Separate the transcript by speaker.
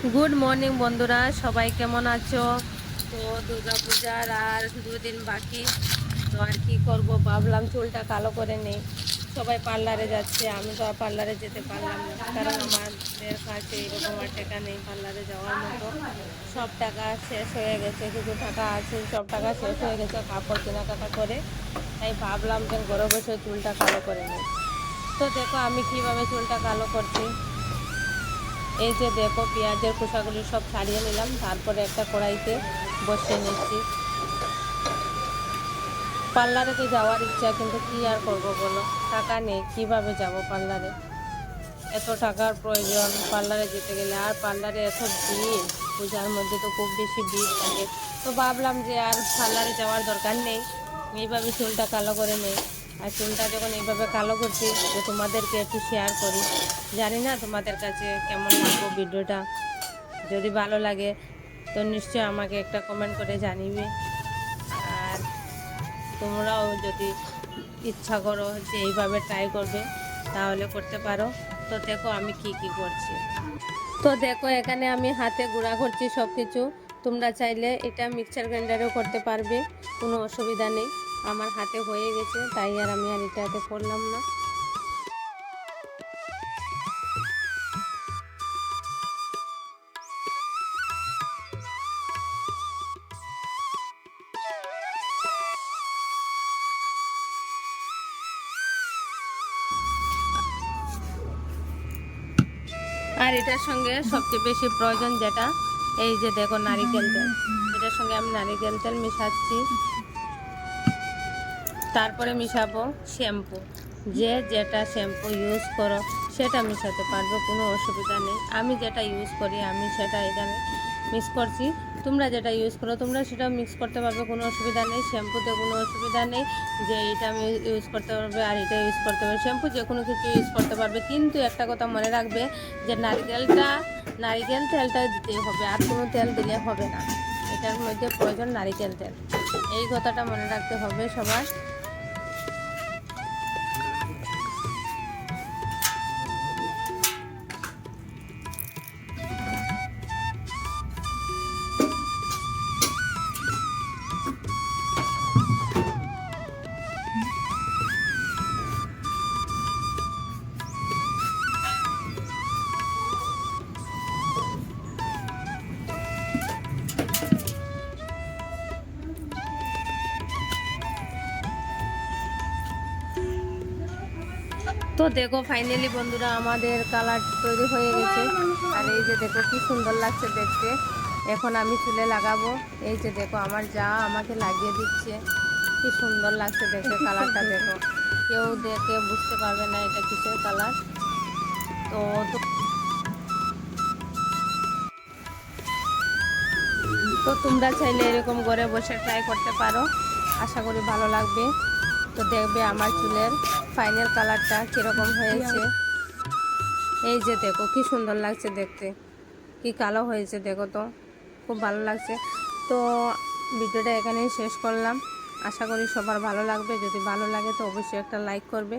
Speaker 1: Good morning বন্ধুরা। সবাই কেমন আছো? তো দুর্গা পূজার আর দুদিন বাকি। তো আর কি করব? ভাবলাম চুলটা কালো করে নেই। সবাই পার্লারে যাচ্ছে। আমি তো আর পার্লারে যেতে পারলাম না। কারণ আমাদের কাছে এরকম আর টাকা নেই পার্লারে যাওয়ার মতো। সব টাকা শেষ হয়ে গেছে। কিছু টাকা আছে, সব টাকা শেষ হয়ে গেছে কাপড় কেনাকাটা করে। তাই ভাবলাম যে ঘরে বসে চুলটা কালো করে নেই। তো দেখো আমি কীভাবে চুলটা কালো করছি। এই যে দেখো পেঁয়াজের খোসাগুলি সব ছাড়িয়ে নিলাম, তারপরে একটা কড়াইতে বসিয়ে নিচ্ছি। পার্লারে তো যাওয়ার ইচ্ছা, কিন্তু কি আর করব বলো? টাকা নেই, কীভাবে যাব পার্লারে? এত টাকার প্রয়োজন, পার্লারে যেতে গেলে আর পার্লারে এত ভিড়, পূজার মধ্যে তো খুব বেশি ভিড় থাকে। তো ভাবলাম যে আর পার্লারে যাওয়ার দরকার নেই, এইভাবে চুলটা কালো করে নেই। আর চুলটা যখন এইভাবে কালো করছি, তো তোমাদেরকে একটু শেয়ার করি। জানি না তোমাদের কাছে কেমন লাগবে ভিডিওটা। যদি ভালো লাগে, তো নিশ্চয়ই আমাকে একটা কমেন্ট করে জানিবে। আর তোমরাও যদি ইচ্ছা করো যে এইভাবে ট্রাই করবে, তাহলে করতে পারো। তো দেখো আমি কি কি করছি। তো দেখো, এখানে আমি হাতে গুঁড়া করছি সব কিছু তোমরা চাইলে এটা মিক্সার গ্রাইন্ডারেও করতে পারবে, কোনো অসুবিধা নেই। আমার হাতে হয়ে গেছে, তাই আর আমি আর এটাতে করলাম না। আর এটার সঙ্গে সবচেয়ে বেশি প্রয়োজন যেটা, এই যে দেখো নারিকেল তেল। এটার সঙ্গে আমি নারিকেল তেল মিশাচ্ছি। তারপরে মিশাবো শ্যাম্পু। যে যেটা শ্যাম্পু ইউজ করো, সেটা মিশাতে পারবে, কোনো অসুবিধা নেই। আমি যেটা ইউজ করি, আমি সেটা এখানে মিক্স করছি। তোমরা যেটা ইউজ করো, তোমরা সেটা মিক্স করতে পারবে, কোনো অসুবিধা নেই। শ্যাম্পুতে কোনো অসুবিধা নেই যে এটা আমি ইউজ করতে পারবে আর এটা ইউজ করতে পারবে। শ্যাম্পু যে কোনো কিছু ইউজ করতে পারবে। কিন্তু একটা কথা মনে রাখবে যে নারকেলটা, নারিকেল তেলটা দিতে হবে, আর কোনো তেল দিলে হবে না। এটার মধ্যে প্রয়োজন নারিকেল তেল। এই কথাটা মনে রাখতে হবে সবার। তো দেখো ফাইনালি বন্ধুরা আমাদের কালার তৈরি হয়ে গেছে। আর এই যে দেখো, কি সুন্দর লাগছে দেখতে। এখন আমি চুলে লাগাবো। এই যে দেখো, আমার যা আমাকে লাগিয়ে দিচ্ছে। কি সুন্দর লাগছে দেখতে কালারটা দেখো। কেউ দেখে বুঝতে পারবে না এটা কিসের কালার তো তো- তোমরা চাইলে এরকম ঘরে বসে ট্রাই করতে পারো। আশা করি ভালো লাগবে। তো দেখবে আমার চুলের ফাইনাল কালারটা কীরকম হয়েছে? এই যে দেখো, কি সুন্দর লাগছে দেখতে। কি কালো হয়েছে দেখো তো, খুব ভালো লাগছে। তো ভিডিওটা এখানেই শেষ করলাম। আশা করি সবার ভালো লাগবে। যদি ভালো লাগে তো অবশ্যই একটা লাইক করবে।